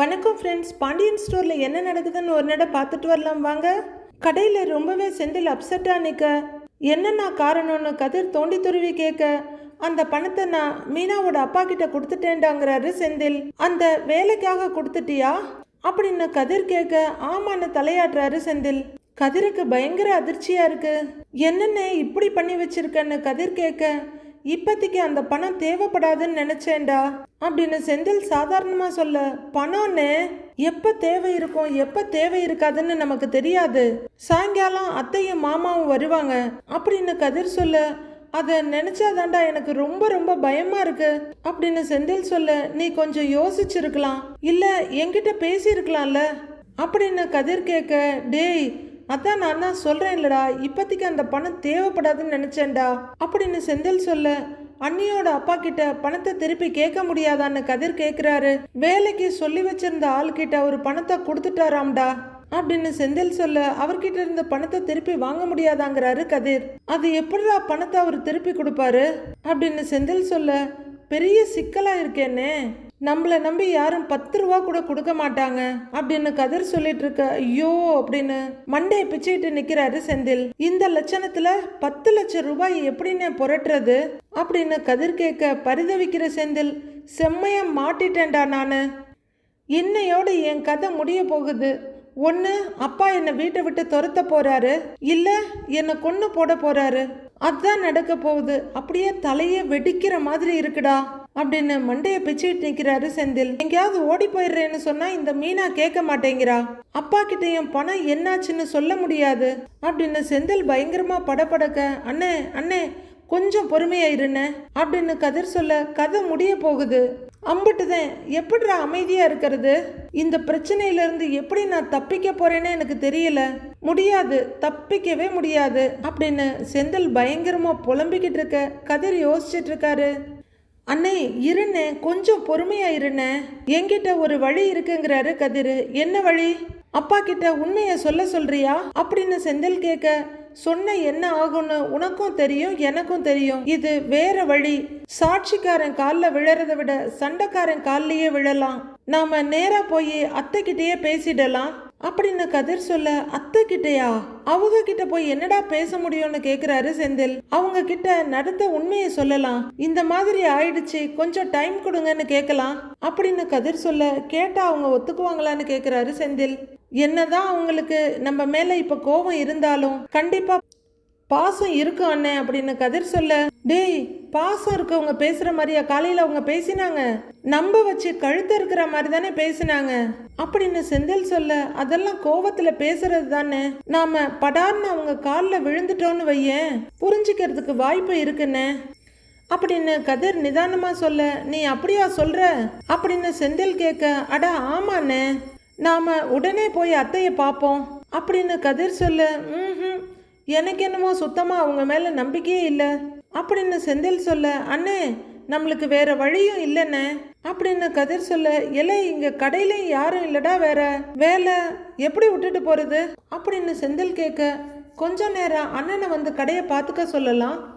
வணக்கம் ஃப்ரெண்ட்ஸ் பாண்டியன் ஸ்டோரில் என்ன நடக்குதுன்னு ஒரு நட பார்த்துட்டு வரலாம் வாங்க. கடையில் ரொம்பவே செந்தில் அப்செட்டாக நிற்க என்னென்ன காரணம்னு கதிர் தோண்டி துருவி கேட்க அந்த பணத்தை நான் மீனாவோட அப்பா கிட்ட கொடுத்துட்டேன்டாங்கிறாரு செந்தில். அந்த வேலைக்காக கொடுத்துட்டியா? அப்படின்னு கதிர் கேட்க ஆமான்னு தலையாடுறாரு செந்தில். கதிருக்கு பயங்கர அதிர்ச்சியாக இருக்கு. என்னென்ன இப்படி பண்ணி வச்சிருக்கன்னு கதிர் கேட்க இப்போதைக்கு அந்த பணம் தேவைப்படாதுன்னு நினைச்சேன்டா. அப்படின்னு செந்தில் சாதாரணமா சொல்ல பணம்னு? எப்ப தேவை இருக்கும்? எப்ப தேவை இருக்காதுன்னு நமக்கு தெரியாது. சாயங்காலம் அத்தையும் மாமாவும் வருவாங்க. அப்படின்னு கதிர் சொல்ல அதை நினைச்சாதாண்டா எனக்கு ரொம்ப ரொம்ப பயமா இருக்கு. அப்படின்னு செந்தில் சொல்ல நீ கொஞ்சம் யோசிச்சிருக்கலாம். இல்ல என்கிட்ட பேசியிருக்கலாம்ல. அப்படின்னு கதிர் கேட்க டேய் அதான் நான் தான் சொல்கிறேன் இல்லடா இப்போதைக்கு அந்த பணம் தேவைப்படாதுன்னு நினச்சேன்டா. அப்படின்னு செந்தில் சொல்ல அண்ணியோட அப்பா கிட்ட பணத்தை திருப்பி கேட்க முடியாதான்னு கதிர் கேட்குறாரு வேலைக்கு சொல்லி வச்சிருந்த ஆள் கிட்ட பணத்தை கொடுத்துட்டாராம்டா அப்படின்னு செந்தில் சொல்ல அவர்கிட்ட இருந்த பணத்தை திருப்பி வாங்க முடியாதாங்கிறாரு கதிர். அது எப்படிடா பணத்தை அவர் திருப்பி கொடுப்பாரு? அப்படின்னு செந்தில் சொல்ல பெரிய சிக்கலா இருக்கேன்னு நம்மளை நம்பி யாரும் பத்து ரூபா கூட கொடுக்க மாட்டாங்க அப்படின்னு கதிர் சொல்லிட்டு இருக்க ஐயோ அப்படின்னு மண்டையை பிச்சுக்கிட்டு நிக்கிறாரு செந்தில். இந்த லட்சணத்துல பத்து லட்சம் ரூபாய் எப்படின்னு புரட்டுறது? அப்படின்னு கதிர் கேட்க பரிதவிக்கிற செந்தில் செம்மைய மாட்டிட்டேன்டா நான். என்னையோடு என் கதை முடிய போகுது. ஒன்று அப்பா என்னை வீட்டை விட்டு துரத்த போறாரு. இல்லை என்னை கொன்று போட போறாரு. அதுதான் நடக்க போகுது. அப்படியே தலையே வெடிக்கிற மாதிரி இருக்குடா. அப்படின்னு மண்டையை பிச்சுக்கிட்டு நிற்கிறாரு செந்தில். எங்கேயாவது ஓடி போயிடுறேன்னு சொன்னா இந்த மீனா கேட்க மாட்டேங்கிறா. அப்பா கிட்டேயும் பணம் என்னாச்சுன்னு சொல்ல முடியாது அப்படின்னு செந்தில் பயங்கரமா படபடக்க அண்ணே அண்ணே கொஞ்சம் பொறுமையா இருண்ணே அப்படின்னு கதிர் சொல்ல கதை முடிய போகுது. அம்புட்டுதான் எப்படிடா அமைதியா இருக்கிறது? இந்த பிரச்சனையில இருந்து எப்படி நான் தப்பிக்க போறேன்னு எனக்கு தெரியல. முடியாது தப்பிக்கவே முடியாது அப்படின்னு செந்தில் பயங்கரமா புலம்பிக்கிட்டு இருக்க கதிர் யோசிச்சுட்டு இருக்காரு. அண்ணே இருண்ணே கொஞ்சம் பொறுமையா இருண்ணே. என்கிட்ட ஒரு வழி இருக்குங்கிறாரு கதிர். என்ன வழி? அப்பா கிட்ட உண்மையை சொல்ல சொல்றியா? அப்படின்னு செந்தில் கேட்க சொன்ன என்ன ஆகும்னு உனக்கும் தெரியும் எனக்கும் தெரியும். இது வேற வழி. சாட்சிக்காரன் காலில் விழறதை விட சண்டைக்காரன் கால்லயே விழலாம். நாம நேரா போய் அத்தைக்கிட்டேயே பேசிடலாம். அப்படின்னு கதிர் சொல்ல அத்தை கிட்டயா? அவங்க கிட்ட போய் என்னடா பேச முடியும்னு கேக்குறாரு செந்தில். அவங்க கிட்ட நடந்த உண்மையை சொல்லலாம். இந்த மாதிரி ஆயிடுச்சு. கொஞ்சம் டைம் கொடுங்கன்னு கேட்கலாம். அப்படின்னு கதிர் சொல்ல கேட்டா அவங்க ஒத்துக்குவாங்களான்னு கேக்குறாரு செந்தில். என்னதான் அவங்களுக்கு நம்ம மேல இப்ப கோபம் இருந்தாலும் கண்டிப்பா பாசம் இருக்கும் அண்ணே. அப்படின்னு கதிர் சொல்ல டேய் பாசம் இருக்கவங்க பேசுற மாதிரியா? காலையில அவங்க பேசினாங்க. நம்ப வச்சு கழுத்து இருக்கிற மாதிரி தானே பேசினாங்க. அப்படின்னு செந்தில் சொல்ல அதெல்லாம் கோவத்துல பேசுறது தானே. நாம படார்னு அவங்க காலில் விழுந்துட்டோன்னு வையேன். புரிஞ்சுக்கிறதுக்கு வாய்ப்பு இருக்குண்ணே அப்படின்னு கதிர் நிதானமா சொல்ல நீ அப்படியா சொல்ற? அப்படின்னு செந்தில் கேட்க அட ஆமாண்ணே. நாம உடனே போய் அத்தையை பார்ப்போம் அப்படின்னு கதிர் சொல்ல ம் எனக்கு என்னமோ சுத்தமா அவங்க மேல நம்பிக்கையே இல்லை. அப்படின்னு செந்தில் சொல்ல அண்ணே நம்மளுக்கு வேற வழியும் இல்லைண்ணே. அப்படின்னு கதிர் சொல்ல இல்லை இங்க கடையிலையும் யாரும் இல்லடா வேற. வேலை எப்படி விட்டுட்டு போறது? அப்படின்னு செந்தில் கேட்க கொஞ்ச நேரம் அண்ணனை வந்து கடையை பார்த்துக்க சொல்லலாம்.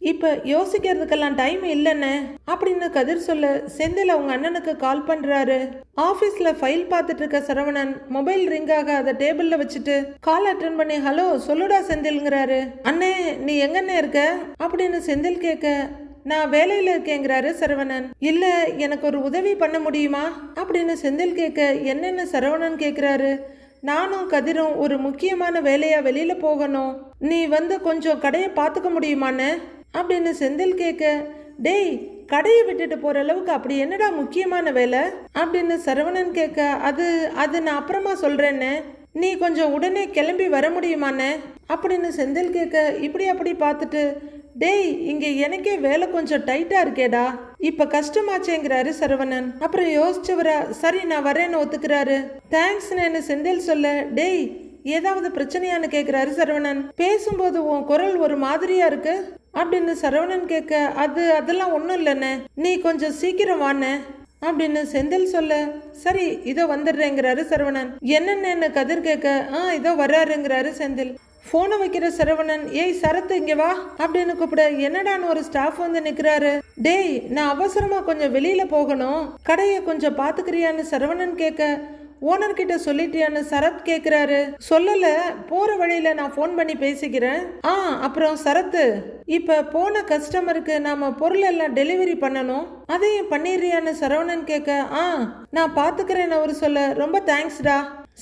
இப்போ யோசிக்கிறதுக்கெல்லாம் டைம் இல்லைண்ணே. அப்படின்னு கதிர் சொல்ல செந்தில் அவங்க அண்ணனுக்கு கால் பண்ணுறாரு ஆஃபீஸில் ஃபைல் பார்த்துட்டு இருக்க சரவணன் மொபைல் ரிங்காக அதை டேபிளில் வச்சுட்டு கால் அட்டன் பண்ணி ஹலோ சொல்லுடா செந்தில்ங்கிறாரு. அண்ணே நீ எங்கண்ணே இருக்க? அப்படின்னு செந்தில் கேட்க நான் வேலையில் இருக்கேங்கிறாரு சரவணன். இல்லை எனக்கு ஒரு உதவி பண்ண முடியுமா? அப்படின்னு செந்தில் கேட்க என்னென்ன சரவணன் கேட்குறாரு. நானும் கதிரும் ஒரு முக்கியமான வேலையாக வெளியில் போகணும். நீ வந்து கொஞ்சம் கடையை பார்த்துக்க முடியுமான்னு அப்படின்னு செந்தில் கேட்க டேய் கடையை விட்டுட்டு போகிற அளவுக்கு அப்படி என்னடா முக்கியமான வேலை? அப்படின்னு சரவணன் கேட்க அது அது நான் அப்புறமா சொல்கிறேன்னு நீ கொஞ்சம் உடனே கிளம்பி வர முடியுமாண்ணே? அப்படின்னு செந்தில் கேட்க இப்படி அப்படி பார்த்துட்டு டேய் இங்கே எனக்கே வேலை கொஞ்சம் டைட்டாக இருக்கேடா. இப்போ கஷ்டமாச்சேங்கிறாரு சரவணன். அப்புறம் யோசிச்சவரா சரி நான் வரேன்னு ஒத்துக்கிறாரு. தேங்க்ஸ்னு செந்தில் சொல்ல டேய் ஏதாவது பிரச்சனையான்னு கேட்குறாரு சரவணன். பேசும்போது உன் குரல் ஒரு மாதிரியா இருக்கு? அப்படின்னு சரவணன் கேட்க அது அதெல்லாம் ஒன்றும் இல்லைண்ணே. நீ கொஞ்சம் சீக்கிரம் வாண்ணே. அப்படின்னு செந்தில் சொல்ல சரி இதோ வந்துடுறேங்கிறாரு சரவணன். என்னென்னு கதிர் கேட்க ஆ இதோ வர்றாருங்கிறாரு செந்தில். ஃபோனை வைக்கிற சரவணன் ஏய் சரத்து இங்க வா. அப்படின்னு கூப்பிட என்னடான்னு ஒரு ஸ்டாஃப் வந்து நிக்கிறாரு. டேய் நான் அவசரமா கொஞ்சம் வெளியில போகணும். கடையை கொஞ்சம் பாத்துக்கிறியான்னு சரவணன் கேட்க ஓனர் கிட்ட சொல்லிட்டியான்னு சரத் கேக்குறாரு. சொல்லல போற வழியில நான் ஃபோன் பண்ணி பேசிக்கிறேன். ஆ அப்புறம் சரத்து இப்ப போன கஸ்டமருக்கு நாம பொருள் எல்லாம் டெலிவரி பண்ணணும். அதையும் பண்ணிடுறியான்னு சரவணன் கேட்க ஆ நான் பாத்துக்கிறேன்னு அவரு சொல்ல ரொம்ப தேங்க்ஸ்டா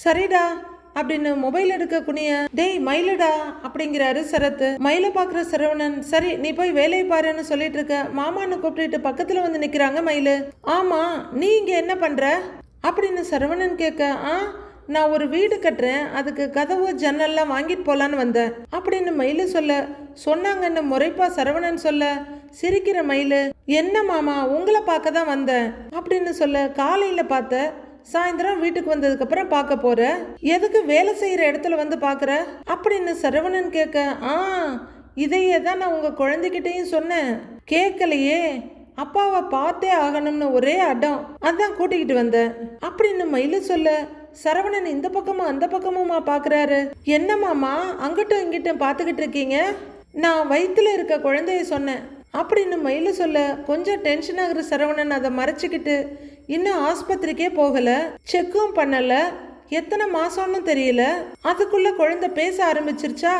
சரிடா அப்படின்னு மொபைல் எடுக்க குனிய டேய் மயிலுடா அப்படிங்கிறாரு சரத். மயில பாக்குற சரவணன் சரி நீ போய் வேலையை பாருன்னு சொல்லிட்டு இருக்க. மாமான்னு கூப்பிட்டுட்டு பக்கத்துல வந்து நிக்கிறாங்க மயிலு. ஆமா நீ இங்க என்ன பண்ற? அப்படின்னு சரவணன் கேட்க ஆ நான் ஒரு வீடு கட்டுறேன். அதுக்கு கதவு ஜன்னல்லாம் வாங்கிட்டு போகலான்னு வந்தேன். அப்படின்னு மயிலு சொல்ல சொன்னாங்கன்னு முறைப்பா சரவணன் சொல்ல சிரிக்கிற மயிலு என்ன மாமா உங்களை பார்க்க தான் வந்தேன். அப்படின்னு சொல்ல காலையில் பார்த்த சாயந்தரம் வீட்டுக்கு வந்ததுக்கப்புறம் பார்க்க போகிற எதுக்கு வேலை செய்கிற இடத்துல வந்து பார்க்குற? அப்படின்னு சரவணன் கேட்க ஆ இதையே தான் நான் உங்கள் குழந்தைகிட்டையும் சொன்னேன். கேட்கலையே. அப்பாவை பார்த்தே ஆகணும்னு ஒரே அடம். அதான் கூட்டிக்கிட்டு வந்தேன். அப்படின்னு மயில சொல்ல? சரவணன் இந்த பக்கமும் அந்த பக்கமுமா பாக்குறாரு? என்ன மாமா அங்கிட்டும் இங்கிட்டும் பார்த்துக்கிட்டு இருக்கீங்க? நான் வயிற்றுல இருக்க குழந்தைய சொன்னேன். அப்படின்னு மயில சொல்ல? கொஞ்சம் டென்ஷன் ஆகுற சரவணன் அதை மறைச்சிக்கிட்டு இன்னும் ஆஸ்பத்திரிக்கே போகல. செக்கும் பண்ணல. எத்தனை மாசம்னு தெரியல. அதுக்குள்ள குழந்தை பேச ஆரம்பிச்சிருச்சா?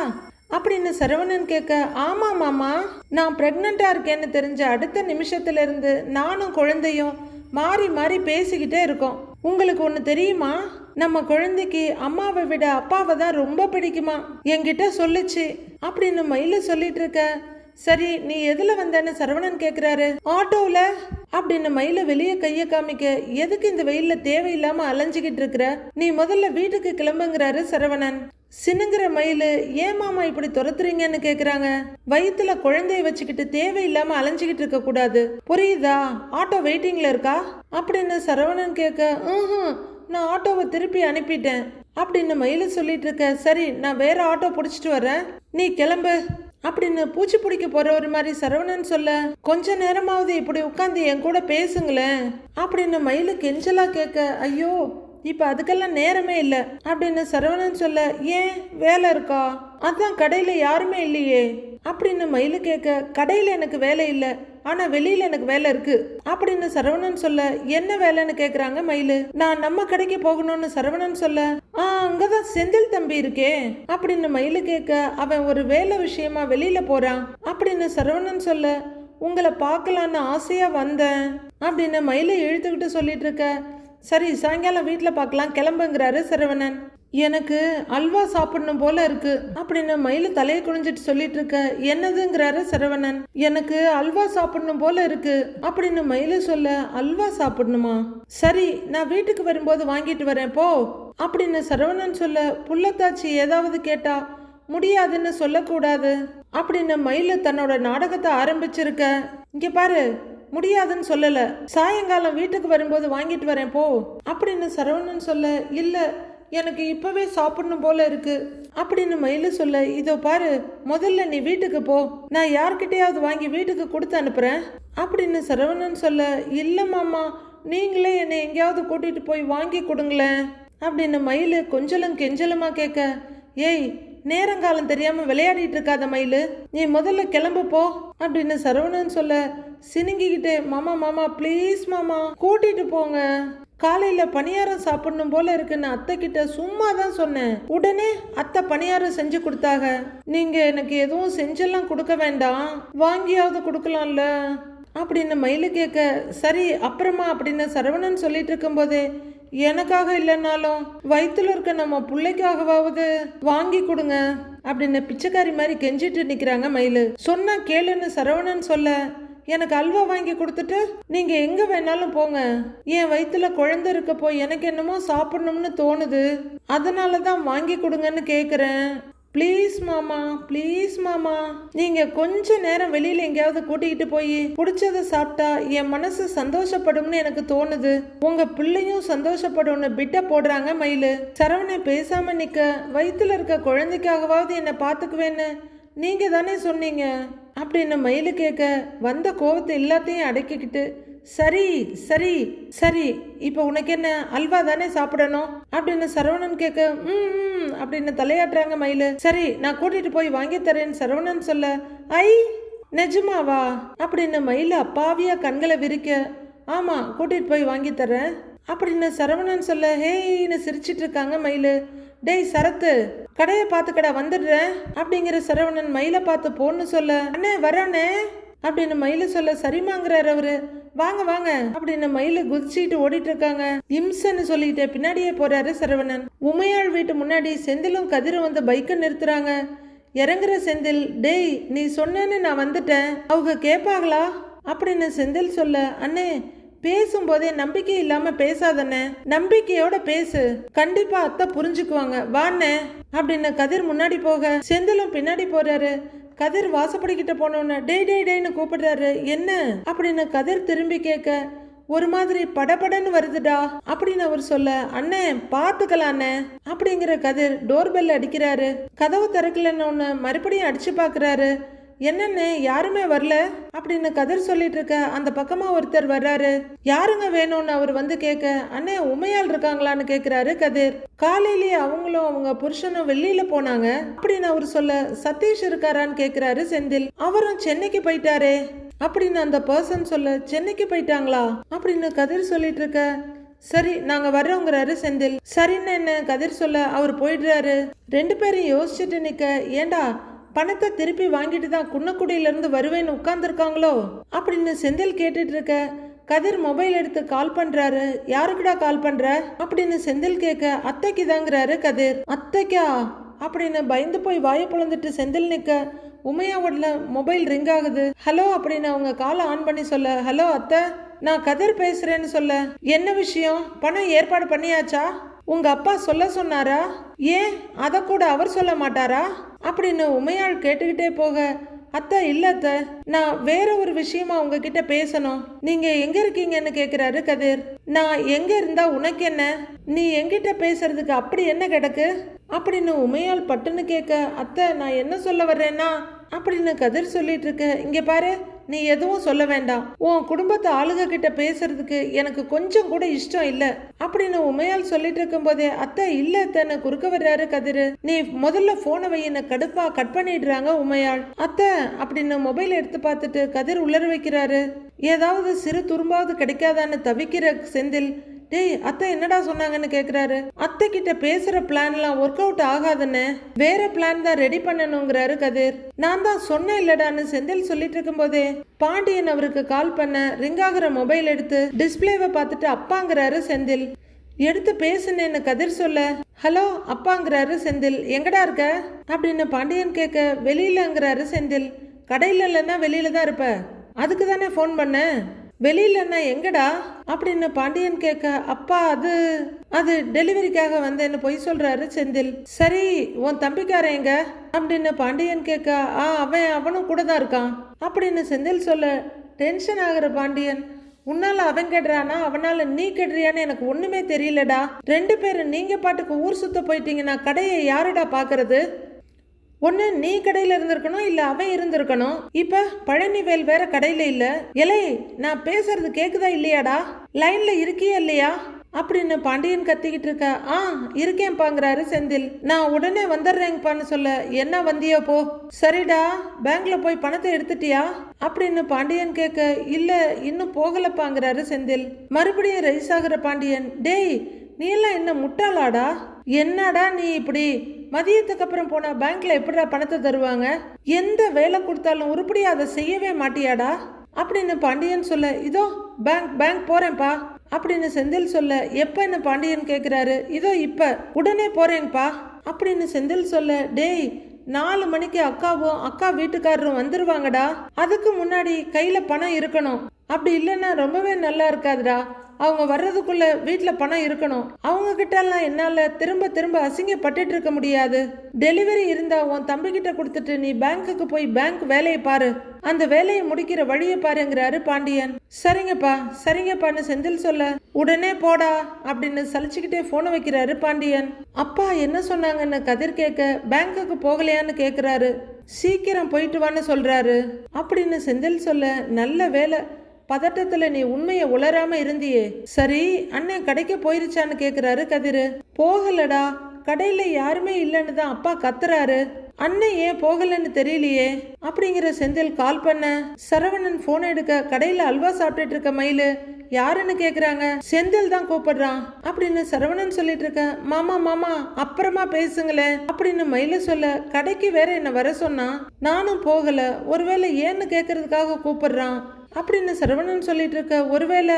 அப்படின்னு சரவணன் கேட்க ஆமாம் மாமா நான் ப்ரெக்னெண்ட்டாக இருக்கேன்னு தெரிஞ்ச அடுத்த நிமிஷத்துலேருந்து நானும் குழந்தையும் மாறி மாறி பேசிக்கிட்டே இருக்கோம். உங்களுக்கு ஒன்று தெரியுமா? நம்ம குழந்தைக்கு அம்மாவை விட அப்பாவை தான் ரொம்ப பிடிக்குமா? என்கிட்ட சொல்லுச்சு. அப்படின்னு மயில சொல்லிட்டு இருக்க சரி நீ எதுல வந்தேன்னு சரவணன் கேக்குறாரு. ஆட்டோவில் அப்படின்னு மயில வெளியே கைய காமிக்க எதுக்கு இந்த வெயிலில் தேவையில்லாம அலைஞ்சுகிட்டு இருக்கிற? நீ முதல்ல வீட்டுக்கு கிளம்புங்கிறாரு சரவணன். சினுங்கிற மயில் ஏன் மாமா இப்படி துரத்துறீங்கன்னு கேட்குறாங்க வயிற்றுல குழந்தைய வச்சுக்கிட்டு தேவையில்லாமல் அலைஞ்சிக்கிட்டு இருக்கக்கூடாது புரியுதா? ஆட்டோ வெயிட்டிங்கில் இருக்கா? அப்படின்னு சரவணன் கேட்க ம்ஹும். நான் ஆட்டோவை திருப்பி அனுப்பிட்டேன். அப்படின்னு மயில் சொல்லிட்டு இருக்க சரி நான் வேற ஆட்டோ பிடிச்சிட்டு வரேன் நீ கிளம்பு. அப்படின்னு பூச்சி பிடிக்க போற ஒரு மாதிரி சரவணன் சொல்ல கொஞ்ச நேரமாவது இப்படி உட்காந்து என் கூட பேசுங்களேன். அப்படின்னு மயிலு கெஞ்சலா கேட்க ஐயோ இப்போ அதுக்கெல்லாம் நேரமே இல்லை அப்படின்னு சரவணன் சொல்ல ஏன்? வேலை இருக்கா? அதான் கடையில் யாருமே இல்லையே. அப்படின்னு மயிலு கேட்க கடையில் எனக்கு வேலை இல்லை. ஆனால் வெளியில் எனக்கு வேலை இருக்கு. அப்படின்னு சரவணன் சொல்ல என்ன வேலைன்னு கேட்குறாங்க மயிலு? நான் நம்ம கடைக்கு போகணும்னு சரவணன் சொல்ல ஆ அங்கதான் செந்தில் தம்பி இருக்கே. அப்படின்னு மயிலு கேட்க அவன் ஒரு வேலை விஷயமா வெளியில் போகிறான் அப்படின்னு சரவணன் சொல்ல உங்களை பார்க்கலான்னு ஆசையாக வந்தேன். அப்படின்னு மயிலை இழுத்துக்கிட்டு சொல்லிட்டு இருக்க சரி சாயங்காலம் வீட்டில் பார்க்கலாம் கிளம்புங்கிறாரு சரவணன். எனக்கு அல்வா சாப்பிடணும் போல இருக்கு. அப்படின்னு மயில தலையை குனிஞ்சிட்டு சொல்லிட்டு இருக்க என்னதுங்கிறாரு சரவணன். எனக்கு அல்வா சாப்பிடணும் போல இருக்கு. அப்படின்னு மயில சொல்ல அல்வா சாப்பிடணுமா? சரி நான் வீட்டுக்கு வரும்போது வாங்கிட்டு வரேன் போ. அப்படின்னு சரவணன் சொல்ல புள்ளத்தாச்சி ஏதாவது கேட்டா முடியாதுன்னு சொல்லக்கூடாது. அப்படின்னு மயில தன்னோட நாடகத்தை ஆரம்பிச்சிருக்க இங்க பாரு முடியாதுன்னு சொல்லல. சாயங்காலம் வீட்டுக்கு வரும்போது வாங்கிட்டு வரேன் போ. அப்படின்னு சரவணன் சொல்ல இல்ல எனக்கு இப்பவே சாப்பிடணும் போல இருக்கு. அப்படின்னு மயிலு சொல்ல இதோ பாரு முதல்ல நீ வீட்டுக்கு போ. நான் யார்கிட்டயாவது வாங்கி வீட்டுக்கு கொடுத்து அனுப்புறேன். அப்படின்னு சரவணன் சொல்ல இல்ல மாமா நீங்களே என்னை எங்கேயாவது கூட்டிட்டு போய் வாங்கி கொடுங்களேன். அப்படின்னு மயில் கொஞ்சலும் கெஞ்சலுமா கேட்க ஏய் நேரங்காலம் தெரியாம விளையாடிட்டு இருக்காத மயில். நீ முதல்ல கிளம்பு போ. அப்படின்னு சரவணன் சொல்ல சினுங்கிக்கிட்டு மாமா மாமா ப்ளீஸ் மாமா கூட்டிட்டு போங்க. காலையில பணியாரம் சாப்பிடணும் போல இருக்குன்னு அத்தை கிட்ட சும்மா தான் சொன்னேன். உடனே அத்தை பணியாரம் செஞ்சு கொடுத்தாங்க. நீங்க எனக்கு எதுவும் செஞ்செல்லாம் கொடுக்க வேண்டாம். வாங்கியாவது கொடுக்கலாம்ல. அப்படின்னு மயில கேட்க சரி அப்புறமா அப்படின்னு சரவணன் சொல்லிட்டு இருக்கும்போதே எனக்காக இல்லைனாலும் வயிற்றுல இருக்க நம்ம பிள்ளைக்காகவாவது வாங்கி கொடுங்க அப்படின்னு பிச்சைக்காரி மாதிரி கெஞ்சிட்டு நிற்கிறாங்க மயில். சொன்னா கேளுன்னு சரவணன் சொல்ல எனக்கு அல்வா வாங்கி கொடுத்துட்டு நீங்க எங்க வேணாலும் போங்க. என் வயித்துல குழந்தை இருக்க போய் எனக்கு என்னமோ சாப்பிடணும்னு தோணுது. அதனால தான் வாங்கி கொடுங்கன்னு கேக்குறேன். ப்ளீஸ் மாமா ப்ளீஸ் மாமா. நீங்க கொஞ்ச நேரம் வெளியில எங்கேயாவது கூட்டிகிட்டு போய் பிடிச்சத சாப்பிட்டா என் மனசு சந்தோஷப்படும்னு எனக்கு தோணுது. உங்க பிள்ளையும் சந்தோஷப்படும்னு பிட்ட போடுறாங்க மயிலு. சரவணை பேசாம நிக்க. வயிற்றுல இருக்க குழந்தைக்காகவாவது என்னை பார்த்துக்குவேன்னு நீங்க தானே சொன்னீங்க. அப்படின்னு மயில் கேட்க வந்த கோவத்தை எல்லாத்தையும் அடக்கிக்கிட்டு சரி சரி சரி இப்போ உனக்கு என்ன அல்வா தானே சாப்பிடணும்? அப்படின்னு சரவணன் கேட்க ம் ம், அப்படின்னு தலையாட்டுறாங்க மயில். சரி நான் கூட்டிட்டு போய் வாங்கி தரேன்னு சரவணன் சொல்ல ஐ நிஜமாவா? அப்படின்னு மயில் அப்பாவியா கண்களை விரிக்க ஆமா கூட்டிட்டு போய் வாங்கி தரேன் அப்படின்னு சரவணன் சொல்ல ஹேய்னு சிரிச்சிட்டு இருக்காங்க மயில். டேய் சரத்து கடையை பார்த்துக்கடா வந்துடுறேன். அப்படிங்கிற சரவணன் மயிலை பார்த்து போன்னு சொல்ல அண்ணே வரானே அப்படின்னு மயில சொல்ல சரிமாங்கிறார் அவரு. வாங்க வாங்க. அப்படின்னு மயில குதிச்சுட்டு ஓடிட்டு இருக்காங்க இம்சன்னு சொல்லிட்டு பின்னாடியே போறாரு சரவணன். உமையாள் வீட்டு முன்னாடி செந்திலும் கதிரும் வந்து பைக்கை நிறுத்துறாங்க. இறங்குற செந்தில் டேய் நீ சொன்னேன்னு நான் வந்துட்டேன். அவங்க கேட்பாங்களா? அப்படின்னு செந்தில் சொல்ல அண்ணே பேசும்போதே நம்பிக்கை இல்லாம பேசாதண்ணே. நம்பிக்கையோட பேசு. கண்டிப்பா அத்தை புரிஞ்சுக்குவாங்க. வாண்ணே. அப்படின்னு கதிர் முன்னாடி போக செந்திலும் பின்னாடி போறாரு. கதிர் வாசப்படிக்கிட்ட போனோன்னு டே டே டேன்னு கூப்பிடுறாரு. என்ன? அப்படின்னு கதிர் திரும்பி கேட்க ஒரு மாதிரி படபடன்னு வருதுடா. அப்படின்னு அவர் சொல்ல அண்ணே பாத்துக்கலாம் அண்ணே அப்படிங்கிற கதிர் டோர் பெல் அடிக்கிறாரு. கதவு திறக்கலன்னு ஒன்று மறுபடியும் அடிச்சு பார்க்குறாரு என்னண்ணே யாருமே வரல? அப்படின்னு கதிர் சொல்லிட்டு இருக்க அந்த பக்கமா ஒருத்தர் வர்றாரு. யாருங்க வேணும்னு அவர் வந்து கேட்க அண்ணே உமையால் இருக்காங்களான்னு கேக்குறாரு கதிர். காலையிலேயே அவங்களும் அவங்க புருஷனும் வெளியில போனாங்க. அப்படின்னு அவர் சொல்ல சதீஷ் இருக்காரான்னு கேக்குறாரு செந்தில். அவரும் சென்னைக்கு போயிட்டாரே. அப்படின்னு அந்த பர்சன் சொல்ல சென்னைக்கு போயிட்டாங்களா? அப்படின்னு கதிர் சொல்லிட்டு இருக்க சரி நாங்க வர்றோங்கிறாரு செந்தில். சரின்னு என்ன? கதிர் சொல்ல அவர் போயிடுறாரு. ரெண்டு பேரும் யோசிச்சுட்டு நிக்க ஏண்டா பணத்தை திருப்பி வாங்கிட்டு தான் குன்னக்குடியிலேருந்து வருவேன்னு உட்கார்ந்துருக்காங்களோ? அப்படின்னு செந்தில் கேட்டுட்டு இருக்க கதிர் மொபைல் எடுத்து கால் பண்றாரு. யாருக்குடா கால் பண்ற? அப்படின்னு செந்தில் கேட்க அத்தைக்கு தாங்கிறாரு கதிர். அத்தைக்கா? அப்படின்னு பயந்து போய் வாயை புலந்துட்டு செந்தில் நிக்க உமையாவோட மொபைல் ரிங் ஆகுது. ஹலோ அப்படின்னு அவங்க காலை ஆன் பண்ணி சொல்ல ஹலோ அத்தை நான் கதிர் பேசுறேன்னு சொல்ல என்ன விஷயம்? பணம் ஏற்பாடு பண்ணியாச்சா? உங்க அப்பா சொல்ல சொன்னாரா? ஏன்? அத கூட அவர் சொல்ல மாட்டாரா? அப்படின்னு உமையாள் கேட்டுக்கிட்டே போக அத்தை இல்ல அத்தை. நான் வேற ஒரு விஷயமா உங்ககிட்ட பேசணும். நீங்க எங்க இருக்கீங்கன்னு கேக்குறாரு கதிர். நான் எங்க இருந்தா உனக்கு என்ன? நீ எங்கிட்ட பேசுறதுக்கு அப்படி என்ன கிடக்கு? அப்படின்னு உமையால் பட்டுன்னு கேட்க அத்தை நான் என்ன சொல்ல வர்றேன்னா? அப்படின்னு கதிர் சொல்லிட்டு இருக்க இங்க பாரு. நீ எதுவும் சொல்ல வேண்டாம். உன் குடும்பத்தை ஆளுக கிட்ட பேசுறதுக்கு எனக்கு கொஞ்சம் கூட இஷ்டம் இல்ல. அப்படின்னு உமையால் சொல்லிட்டு இருக்கும்போதே அத்தை இல்ல தன்னை குறுக்க வர்றாரு கதிரு. நீ முதல்ல போனை வையின கடுப்பா கட் பண்ணிடுறாங்க உமையாள் அத்தை அப்படின்னு மொபைல் எடுத்து பார்த்துட்டு கதிர் உளர வைக்கிறாரு. ஏதாவது சிறு துரும்பாவது கிடைக்காதான்னு தவிக்கிற செந்தில் டேய் அத்தை என்னடா சொன்னாங்கன்னு கேட்குறாரு அத்தை கிட்ட பேசுகிற பிளான்லாம் ஒர்க் அவுட் ஆகாதுன்னு. வேற பிளான் தான் ரெடி பண்ணணுங்கிறாரு கதிர். நான் தான் சொன்னேன் இல்லடான்னு செந்தில் சொல்லிட்டு இருக்கும்போதே பாண்டியன் அவருக்கு கால் பண்ண ரிங்காகிற மொபைல் எடுத்து டிஸ்பிளேவை பார்த்துட்டு அப்பாங்கிறாரு செந்தில். எடுத்து பேசுனேன்னு கதிர் சொல்ல ஹலோ அப்பாங்கிறாரு செந்தில் எங்கடா இருக்க? அப்படின்னு பாண்டியன் கேட்க வெளியிலங்கிறாரு செந்தில். கடையில இல்லைன்னா வெளியில தான் இருப்ப. அதுக்கு தானே ஃபோன் பண்ணேன் வெளியிலன்னா எங்கடா? அப்படின்னு பாண்டியன் கேட்க அப்பா அது அது டெலிவரிக்காக வந்தேன்னு பொய் சொல்றாரு செந்தில். சரி உன் தம்பிக்காரன் எங்க? அப்படின்னு பாண்டியன் கேட்க ஆ அவன் அவனும் கூட தான் இருக்கான். அப்படின்னு செந்தில் சொல்ல டென்ஷன் ஆகுற பாண்டியன். உன்னால அவன் கெடுறானா? அவனால நீ கெடுறியான்னு எனக்கு ஒண்ணுமே தெரியலடா. ரெண்டு பேரும் நீங்க பாட்டுக்கு ஊர் சுத்த போயிட்டீங்கன்னா கடையை யாருடா பாக்குறது? ஒன்று நீ கடையில் இருந்திருக்கணும் இல்லை அவன் இருந்திருக்கணும்? இப்போ பழனிவேல் வேற கடையில் இல்லை. இலை நான் பேசுறது கேக்குதா இல்லையாடா? லைன்ல இருக்கியா இல்லையா? அப்படின்னு பாண்டியன் கத்திக்கிட்டு இருக்க. ஆ இருக்கேன்பாங்கிறாரு செந்தில். நான் உடனே வந்துடுறேங்கப்பான்னு சொல்ல என்ன வந்தியோ போ. சரிடா பேங்க்ல போய் பணத்தை எடுத்துட்டியா? அப்படின்னு பாண்டியன் கேட்க இல்ல இன்னும் போகலப்பாங்கிறாரு செந்தில். மறுபடியும் ரைஸ் ஆகுற பாண்டியன் டேய் நீ எல்லாம் என்ன முட்டாளாடா? என்னடா நீ இப்படி? மதியத்துக்கு அப்புறம் போன பேங்க்ல எப்படிடா பணத்தை தருவாங்க? எந்த வேலை கொடுத்தாலும் உருப்படியா அதை செய்யவே மாட்டியாடா? அப்படின்னு பாண்டியன் சொல்ல இதோ பேங்க் பேங்க் போறேன்ப்பா. அப்படின்னு செந்தில் சொல்ல எப்பன்னு பாண்டியன் கேக்குறாரு? இதோ இப்ப உடனே போறேன்ப்பா. அப்படின்னு செந்தில் சொல்ல டேய் நாலு மணிக்கு அக்காவும் அக்கா வீட்டுக்காரரும் வந்துருவாங்கடா. அதுக்கு முன்னாடி கையில பணம் இருக்கணும். அப்படி இல்லைன்னா ரொம்பவே நல்லா இருக்காதுடா. அவங்க வர்றதுக்குள்ள வீட்டில் பணம் இருக்கணும். அவங்க கிட்டலாம் என்னால் திரும்ப திரும்ப அசிங்கப்பட்டுட்டு இருக்க முடியாது. டெலிவரி இருந்தா உன் தம்பி கிட்ட கொடுத்துட்டு நீ பேங்க்குக்கு போய் பேங்க் வேலையை பாரு. அந்த வேலையை முடிக்கிற வழியை பாருங்கிறாரு பாண்டியன். சரிங்கப்பா சரிங்கப்பான்னு செந்தில் சொல்ல உடனே போடா அப்படின்னு சலிச்சுக்கிட்டே போனை வைக்கிறாரு பாண்டியன். அப்பா என்ன சொன்னாங்கன்னு கதிர் கேட்க பேங்க்குக்கு போகலையான்னு கேட்குறாரு சீக்கிரம் போயிட்டு வான்னு சொல்றாரு. அப்படின்னு செந்தில் சொல்ல நல்ல வேலை பதட்டத்துல நீ உண்மையை உளராம இருந்தியே. சரி அண்ணன் கடைக்கு போயிருச்சான்னு கேக்குறாரு கதிரு. போகலடா கடையில யாருமே இல்லைன்னு தான் அப்பா கத்துறாரு. அண்ணன் ஏன் போகலன்னு தெரியலையே. அப்படிங்கிற செந்தில் கால் பண்ண. சரவணன் போன் எடுக்க கடையில அல்வா சாப்பிட்டுட்டு இருக்க மயிலு. யாருன்னு கேக்குறாங்க. செந்தில் தான் கூப்பிடுறான். அப்படின்னு சரவணன் சொல்லிட்டு இருக்க மாமா மாமா அப்புறமா பேசுங்களேன் அப்படின்னு மயில சொல்ல கடைக்கு வேற என்ன வர சொன்னா? நானும் போகல. ஒருவேளை ஏன்னு கேக்குறதுக்காக கூப்பிடுறான் அப்படின்னு சரவணன் சொல்லிட்டு இருக்க ஒருவேளை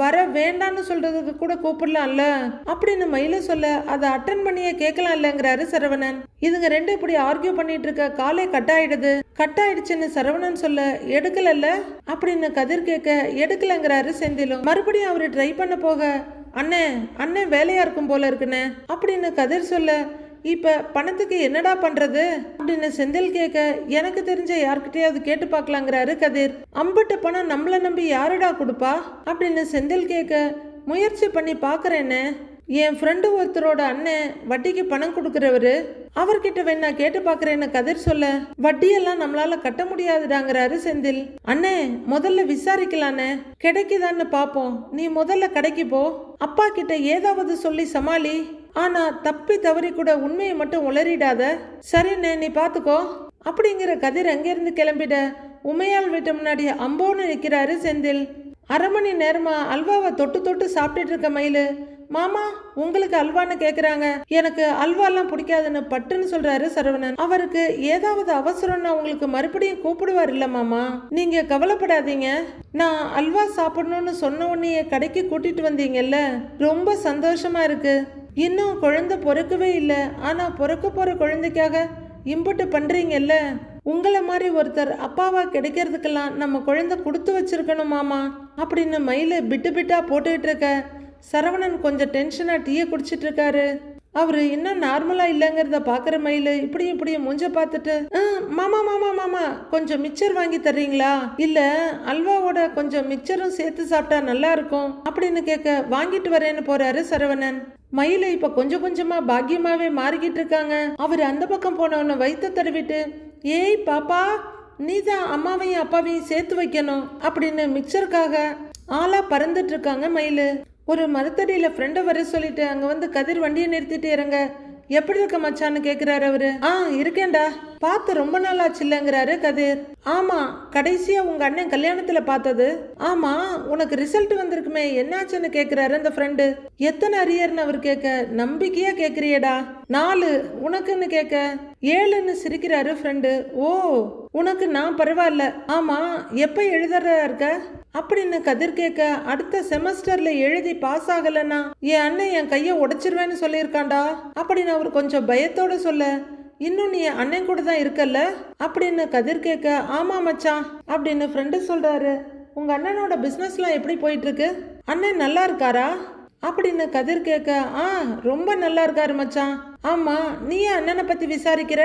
வர வேண்டான்னு சொல்றதுக்கு கூட கூப்பிடலாம்ல அப்படின்னு மயில சொல்ல அதை அட்டன் பண்ணியே கேட்கலாம் இல்லைங்கிறாரு சரவணன். இதுங்க ரெண்டு இப்படி ஆர்கியூ பண்ணிட்டு இருக்க காலே கட் ஆயிடுது கட் ஆயிடுச்சுன்னு சரவணன் சொல்ல எடுக்கலல்ல அப்படின்னு கதிர் கேட்க எடுக்கலங்கிறாரு செந்திலும். மறுபடியும் அவரு ட்ரை பண்ண போக அண்ணே அண்ணன் வேலையா இருக்கும் போல இருக்குண்ணே. அப்படின்னு கதிர் சொல்ல இப்போ பணத்துக்கு என்னடா பண்ணுறது அப்படின்னு செந்தில் கேட்க எனக்கு தெரிஞ்ச யார்கிட்டயாவது கேட்டு பார்க்கலாங்கிறாரு கதிர். அம்பிட்ட பணம் நம்மளை நம்பி யாருடா கொடுப்பா? அப்படின்னு செந்தில் கேட்க முயற்சி பண்ணி பார்க்கறேன்னு என் ஃப்ரெண்டு ஒருத்தரோட அண்ணன் வட்டிக்கு பணம் கொடுக்குறவரு. அவர்கிட்ட வேணா கேட்டு பார்க்குறேன்னு கதிர் சொல்ல வட்டியெல்லாம் நம்மளால கட்ட முடியாதுடாங்கிறாரு செந்தில். அண்ணே முதல்ல விசாரிக்கலானே. கிடைக்குதான்னு பார்ப்போம் நீ முதல்ல கடைக்கு போ. அப்பா கிட்ட ஏதாவது சொல்லி சமாளி. ஆனா தப்பி தவறி கூட உண்மையை மட்டும் உளறிடாத. சரிண்ணே நீ பாத்துக்கோ. அப்படிங்கிற கதிர் அங்கிருந்து கிளம்பிட? உமையால் வீட்டு முன்னாடி அம்போன்னு நிற்கிறாரு செந்தில். அரை மணி நேரமா அல்வாவை தொட்டு தொட்டு சாப்பிட்டுட்டு இருக்க மயிலு. மாமா உங்களுக்கு அல்வான்னு கேக்குறாங்க. எனக்கு அல்வாலாம் பிடிக்காதுன்னு பட்டுன்னு சொல்றாரு சரவணன். அவருக்கு ஏதாவது அவசரம்னா உங்களுக்கு மறுபடியும் கூப்பிடுவார் இல்ல மாமா? நீங்க கவலைப்படாதீங்க. நான் அல்வா சாப்பிடணும்னு சொன்ன உடனே கடைக்கு கூட்டிட்டு வந்தீங்கல்ல. ரொம்ப சந்தோஷமா இருக்கு. இன்னும் குழந்தை பிறக்கவே இல்லை. ஆனா பிறக்க போற குழந்தைக்காக இம்புட்டு பண்றீங்கல்ல? உங்களை மாதிரி ஒருத்தர் அப்பாவா கிடைக்கிறதுக்கெல்லாம் நம்ம குழந்தை கொடுத்து வச்சிருக்கணும் மாமா அப்படின்னு மயில பிட்டு பிட்டா போட்டுக்கிட்டு இருக்க சரவணன் கொஞ்சம் டென்ஷனா டீயை குடிச்சிட்டு இருக்காரு. அவரு இன்னும் நார்மலா இல்லைங்கிறத பாக்குற மயிலு இப்படியும் இப்படியும் மூஞ்ச பார்த்துட்டு "ஆ, மாமா மாமா மாமா கொஞ்சம் மிக்சர் வாங்கி தர்றீங்களா? இல்ல அல்வாவோட கொஞ்சம் மிக்சரும் சேர்த்து சாப்பிட்டா நல்லா இருக்கும் அப்படின்னு கேட்க வாங்கிட்டு வரேன்னு போறாரு சரவணன். மயில இப்ப கொஞ்சம் கொஞ்சமா பாக்கியமாவே மாறிக்கிட்டு இருக்காங்க அவர் அந்த பக்கம் போனவன வைத்த தடவிட்டு ஏய் பாப்பா நீ தான் அம்மாவையும் அப்பாவையும் சேர்த்து வைக்கணும் அப்படின்னு மிக்சருக்காக ஆளா பறந்துட்டு இருக்காங்க மயிலு. ஒரு மரத்தடியில ஃப்ரெண்டை வர சொல்லிட்டு அங்க வந்து கதிர் வண்டியை நிறுத்திட்டு இறங்க எப்படி இருக்க மச்சான்னு கேக்குறாரு அவரு. ஆ இருக்கேன்டா. பார்த்து ரொம்ப நாள் ஆச்சுல்லங்கிறாரு கதிர். ஆமா கடைசியா உங்க அண்ணன் கல்யாணத்துல பார்த்தது. ஆமா உனக்கு ரிசல்ட் வந்திருக்குமே என்னாச்சுன்னு கேக்குறாரு அந்த ஃப்ரெண்டு எத்தனை அரியர்னு அவர் கேட்க நம்பிக்கையா கேக்குறியடா. நாலு உனக்குன்னு கேட்க ஏழுன்னு சிரிக்கிறாரு ஃப்ரெண்டு ஓ உனக்கு நான் பரவாயில்ல. ஆமா எப்ப எழுதுறதா இருக்க? அப்படின்னு கதிர் கேட்க அடுத்த செமஸ்டர்ல எழுதி பாஸ் ஆகலன்னா என் அண்ணன் என் கையை உடைச்சிருவேன்னு சொல்லியிருக்காண்டா அப்படின்னு அவர் கொஞ்சம் பயத்தோட சொல்ல இன்னும் நீ என் அண்ணன் கூட தான் இருக்கல்ல? அப்படின்னு கதிர் கேட்க ஆமா மச்சான் அப்படின்னு ஃப்ரெண்டு சொல்றாரு உங்க அண்ணனோட பிசினஸ்லாம் எப்படி போயிட்டு இருக்கு அண்ணன் நல்லா இருக்காரா? அப்படின்னு கதிர் கேட்க ஆ ரொம்ப நல்லா இருக்காரு மச்சான். ஆமா நீ ஏன் அண்ணனை பத்தி விசாரிக்கிற?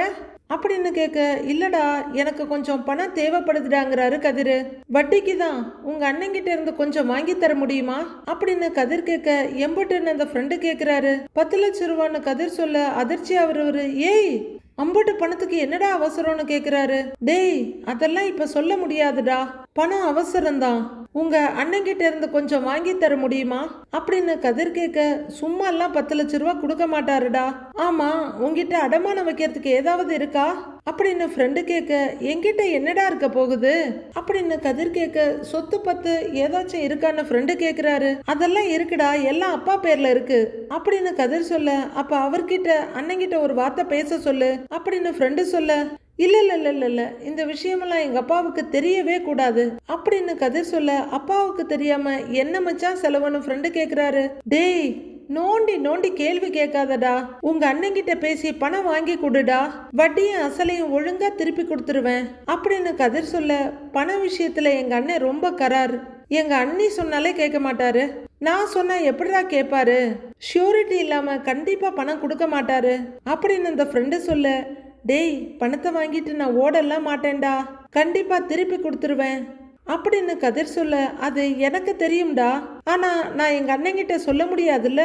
அப்படின்னு கேட்க இல்லடா எனக்கு கொஞ்சம் பணம் தேவைப்படுதுடாங்கிறாரு கதிர். வட்டிக்கு தான் உங்க அண்ணங்கிட்ட இருந்து கொஞ்சம் வாங்கி தர முடியுமா? அப்படின்னு கதிர் கேட்க எம்பட்டுன்னு அந்த ஃப்ரெண்டு கேட்கிறாரு. பத்து லட்சம் ரூபான்னு கதிர் சொல்ல அதிர்ச்சி அவரு ஏய் அம்பட்டு பணத்துக்கு என்னடா அவசரம்னு கேக்குறாரு டேய் அதெல்லாம் இப்ப சொல்ல முடியாதுடா. பணம் அவசரம்தான். உங்க அண்ணன்கிட்ட இருந்து கொஞ்சம் வாங்கி தர முடியுமா? அப்படின்னு கதிர் கேட்க சும்மா எல்லாம் பத்து லட்ச ரூபா கொடுக்க மாட்டாருடா. ஆமா உங்ககிட்ட அடமானம் வைக்கிறதுக்கு ஏதாவது இருக்கா? அப்படின்னு ஃப்ரெண்டு கேட்க என்கிட்ட என்னடா இருக்க போகுது? அப்படின்னு கதிர் கேட்க சொத்து பத்து ஏதாச்சும் இருக்கான்னு ஃப்ரெண்டு கேக்குறாரு. அதெல்லாம் இருக்குடா எல்லாம் அப்பா பேர்ல இருக்கு. அப்படின்னு கதிர் சொல்ல அப்ப அவர்கிட்ட அண்ணங்கிட்ட ஒரு வார்த்தை பேச சொல்லு. அப்படின்னு ஃப்ரெண்டு சொல்ல இல்ல இல்ல இல்ல இல்ல இல்ல. இந்த விஷயமெல்லாம் எங்க அப்பாவுக்கு தெரியவே கூடாது. அப்படின்னு கதிர் சொல்ல அப்பாவுக்கு தெரியாம என்ன மச்சான் செலவுன்னு ஃப்ரெண்டு கேக்குறாரு? டேய் நோண்டி நோண்டி கேள்வி கேட்காதடா. உங்க அண்ணங்கிட்ட பேசி பணம் வாங்கி கொடுடா. வட்டியும் அசலையும் ஒழுங்கா திருப்பி கொடுத்துருவேன். அப்படின்னு கதிர் சொல்ல பண விஷயத்துல எங்க அண்ணன் ரொம்ப கரார். எங்க அண்ணி சொன்னாலே கேட்க மாட்டாரு. நான் சொன்னா எப்படிடா கேட்பாரு? ஷூரிட்டி இல்லாம கண்டிப்பா பணம் கொடுக்க மாட்டாரு. அப்படின்னு அந்த ஃப்ரெண்டு சொல்ல டேய் பணத்தை வாங்கிட்டு நான் ஓடலாம் மாட்டேன்டா. கண்டிப்பா திருப்பி கொடுத்துருவேன். அப்படின்னு கதிர் சொல்ல அது எனக்கு தெரியும்டா. ஆனா நான் எங்க அண்ணங்கிட்ட சொல்ல முடியாதுல்ல?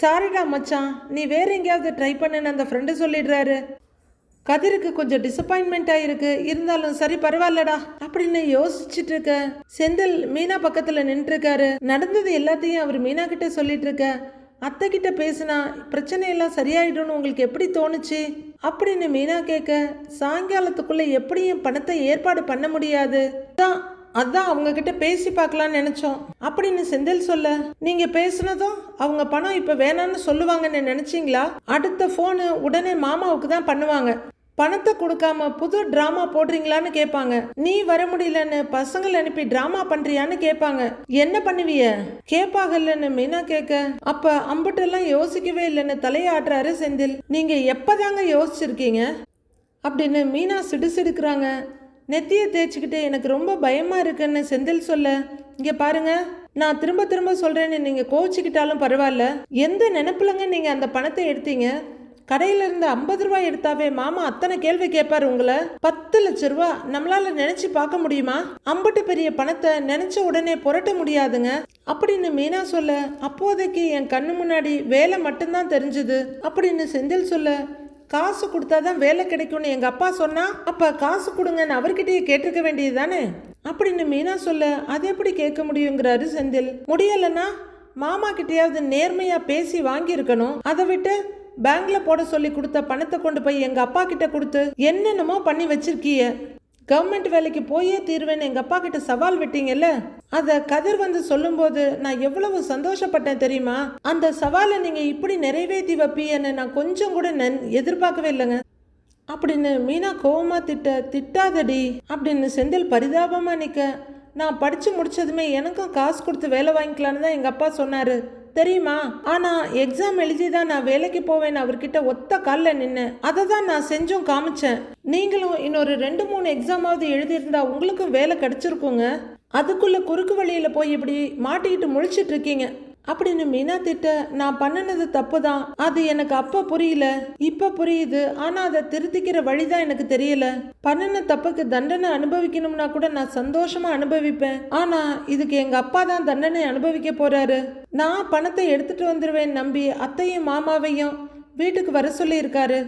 சாரிடா மச்சான் நீ வேற எங்கேயாவது ட்ரை பண்ணுன்னு அந்த ஃப்ரெண்டு சொல்லிடுறாரு. கதிருக்கு கொஞ்சம் டிசப்பாயின்மெண்ட் ஆயிருக்கு. இருந்தாலும் சரி பரவாயில்லடா அப்படின்னு யோசிச்சுட்டு இருக்க. செந்தில் மீனா பக்கத்துல நின்றுருக்காரு. நடந்தது எல்லாத்தையும் அவர் மீனா கிட்ட சொல்லிட்டு இருக்க. அத்தை கிட்ட பேசினா பிரச்சனையெல்லாம் சரியாயிடும்னு உங்களுக்கு எப்படி தோணுச்சு? அப்படின்னு மீனா கேட்க சாயங்காலத்துக்குள்ளே எப்படியும் பணத்தை ஏற்பாடு பண்ண முடியாது. அதான் அதான் அவங்க கிட்ட பேசி பார்க்கலான்னு நினச்சோம். அப்படின்னு செந்தில் சொல்ல நீங்கள் பேசுனதும் அவங்க பணம் இப்போ வேணான்னு சொல்லுவாங்கன்னு நினச்சிங்களா? அடுத்த ஃபோனு உடனே மாமாவுக்கு தான் பண்ணுவாங்க. பணத்தை கொடுக்காம புது டிராமா போடுறீங்களான்னு கேட்பாங்க. நீ வர முடியலன்னு பசங்களை அனுப்பி டிராமா பண்றியான்னு கேட்பாங்க. என்ன பண்ணுவிய? கேட்பாங்கல்லன்னு மீனா கேட்க அப்ப அம்புட்டெல்லாம் யோசிக்கவே இல்லைன்னு தலையாட்டுறாரு செந்தில். நீங்க எப்பதாங்க யோசிச்சிருக்கீங்க? அப்படின்னு மீனா சிடுசிடுக்கிறாங்க. நெத்தியை தேய்ச்சிக்கிட்டு எனக்கு ரொம்ப பயமா இருக்குன்னு செந்தில் சொல்ல இங்க பாருங்க நான் திரும்ப திரும்ப சொல்றேன்னு நீங்க கோச்சிக்கிட்டாலும் பரவாயில்ல. எந்த நினைப்புலங்க நீங்க அந்த பணத்தை எடுத்தீங்க? கடையிலேருந்து ஐம்பது ரூபாய் எடுத்தாவே மாமா அத்தனை கேள்வி கேட்பாரு உங்களை? பத்து லட்ச ரூபா நம்மளால நினைச்சு பார்க்க முடியுமா? அம்பட்டு பெரிய பணத்தை நினைச்ச உடனே புரட்ட முடியாதுங்க. அப்படின்னு மீனா சொல்ல அப்போதைக்கு என் கண்ணு முன்னாடி வேலை மட்டும்தான் தெரிஞ்சுது. அப்படின்னு செந்தில் சொல்ல காசு கொடுத்தாதான் வேலை கிடைக்கும்னு எங்க அப்பா சொன்னா அப்ப காசு கொடுங்கன்னு அவர்கிட்டயே கேட்டிருக்க வேண்டியது தானே? அப்படின்னு மீனா சொல்ல அது எப்படி கேட்க முடியுங்கிறாரு செந்தில். முடியலன்னா மாமா கிட்டயாவது நேர்மையா பேசி வாங்கியிருக்கணும். அதை விட்டு பேங்க்ல போட சொல்லி கொடுத்த பணத்தை கொண்டு போய் எங்க அப்பா கிட்ட கொடுத்து என்னென்னமோ பண்ணி வச்சிருக்கீய கவர்மெண்ட் வேலைக்கு போயே தீர்வேன்னு எங்கள் அப்பா கிட்ட சவால் விட்டீங்கல்ல? அதை கதிர் வந்து சொல்லும்போது நான் எவ்வளவு சந்தோஷப்பட்டேன் தெரியுமா? அந்த சவாலை நீங்கள் இப்படி நிறைவேற்றி வைப்பீன்னு நான் கொஞ்சம் கூட நன் எதிர்பார்க்கவே இல்லைங்க. அப்படின்னு மீனா கோவமாக திட்ட திட்டாதடி அப்படின்னு செந்தில் பரிதாபமாக நிற்க நான் படித்து முடிச்சதுமே எனக்கும் காசு கொடுத்து வேலை வாங்கிக்கலான்னு தான் எங்கள் அப்பா சொன்னார். தெரியுமா? ஆனா எக்ஸாம் எழுதி தான் நான் வேலைக்கு போவேன் அவர்கிட்ட ஒத்த காலில் நின்று அதை தான் நான் செஞ்சும் காமிச்சேன். நீங்களும் இன்னொரு ரெண்டு மூணு எக்ஸாமாவது எழுதியிருந்தா உங்களுக்கும் வேலை கிடைச்சிருக்குங்க. அதுக்குள்ள குறுக்கு வழியில போய் இப்படி மாட்டிக்கிட்டு முழிச்சிட்டு இருக்கீங்க. அப்படின்னு மீனா திட்ட நான் பண்ணினது தப்பு தான் அது எனக்கு அப்ப புரியல. இப்ப புரியுது. ஆனா அதை திருத்திக்கிற வழிதான் எனக்கு தெரியல. பண்ணின தப்புக்கு தண்டனை அனுபவிக்கணும்னா கூட நான் சந்தோஷமா அனுபவிப்பேன். ஆனா இதுக்கு எங்க அப்பா தான் தண்டனை அனுபவிக்க போறாரு. நான் பணத்தை எடுத்துட்டு வந்துருவேன் நம்பி அத்தையும் மாமாவையும் வீட்டுக்கு வர சொல்லியிருக்காரு.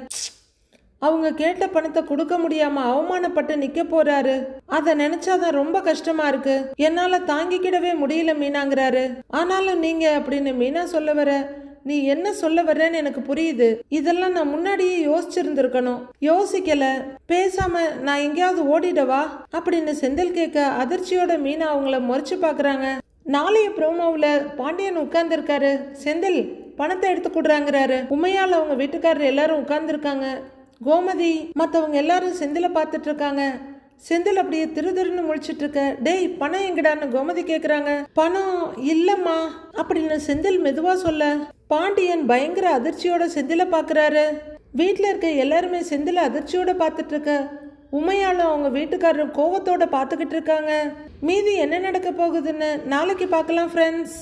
அவங்க கேட்ட பணத்தை கொடுக்க முடியாம அவமானப்பட்டு நிக்க போறாரு. அத நினைச்சாதான் ரொம்ப கஷ்டமா இருக்கு. என்னால தாங்கிக்கிடவே முடியல மீனாங்கிறாரு. ஆனாலும் நீங்க அப்படின்னு மீனா சொல்ல வர நீ என்ன சொல்ல வர்றேன்னு எனக்கு புரியுது. இதெல்லாம் நான் முன்னாடியே யோசிச்சிருந்திருக்கணும். யோசிக்கல. பேசாம நான் எங்கேயாவது ஓடிடவா அப்படின்னு செந்தில் கேட்க அதிர்ச்சியோட மீனா அவங்கள முறைச்சு பாக்குறாங்க. நாளைய ப்ரோமோவில் பாண்டியன் உட்கார்ந்துருக்காரு. செந்தில் பணத்தை எடுத்து கொடுறாங்கிறாரு. உண்மையால் அவங்க வீட்டுக்காரர் எல்லாரும் உட்கார்ந்துருக்காங்க. கோமதி மற்றவங்க எல்லாரும் செந்தில பார்த்துட்டு இருக்காங்க. செந்தில் அப்படியே திரு திருன்னு முழிச்சிட்டு இருக்க டேய் பணம் எங்கடான்னு கோமதி கேட்குறாங்க பணம் இல்லைம்மா அப்படின்னு செந்தில் மெதுவாக சொல்ல. பாண்டியன் பயங்கர அதிர்ச்சியோட செந்தில பார்க்குறாரு வீட்டில் இருக்க எல்லாருமே செந்தில அதிர்ச்சியோட பார்த்துட்டு இருக்க. உமையாலும் அவங்க வீட்டுக்காரரும் கோவத்தோட பார்த்துக்கிட்டு இருக்காங்க. மீதி என்ன நடக்க போகுதுன்னு நாளைக்கு பார்க்கலாம் ஃப்ரெண்ட்ஸ்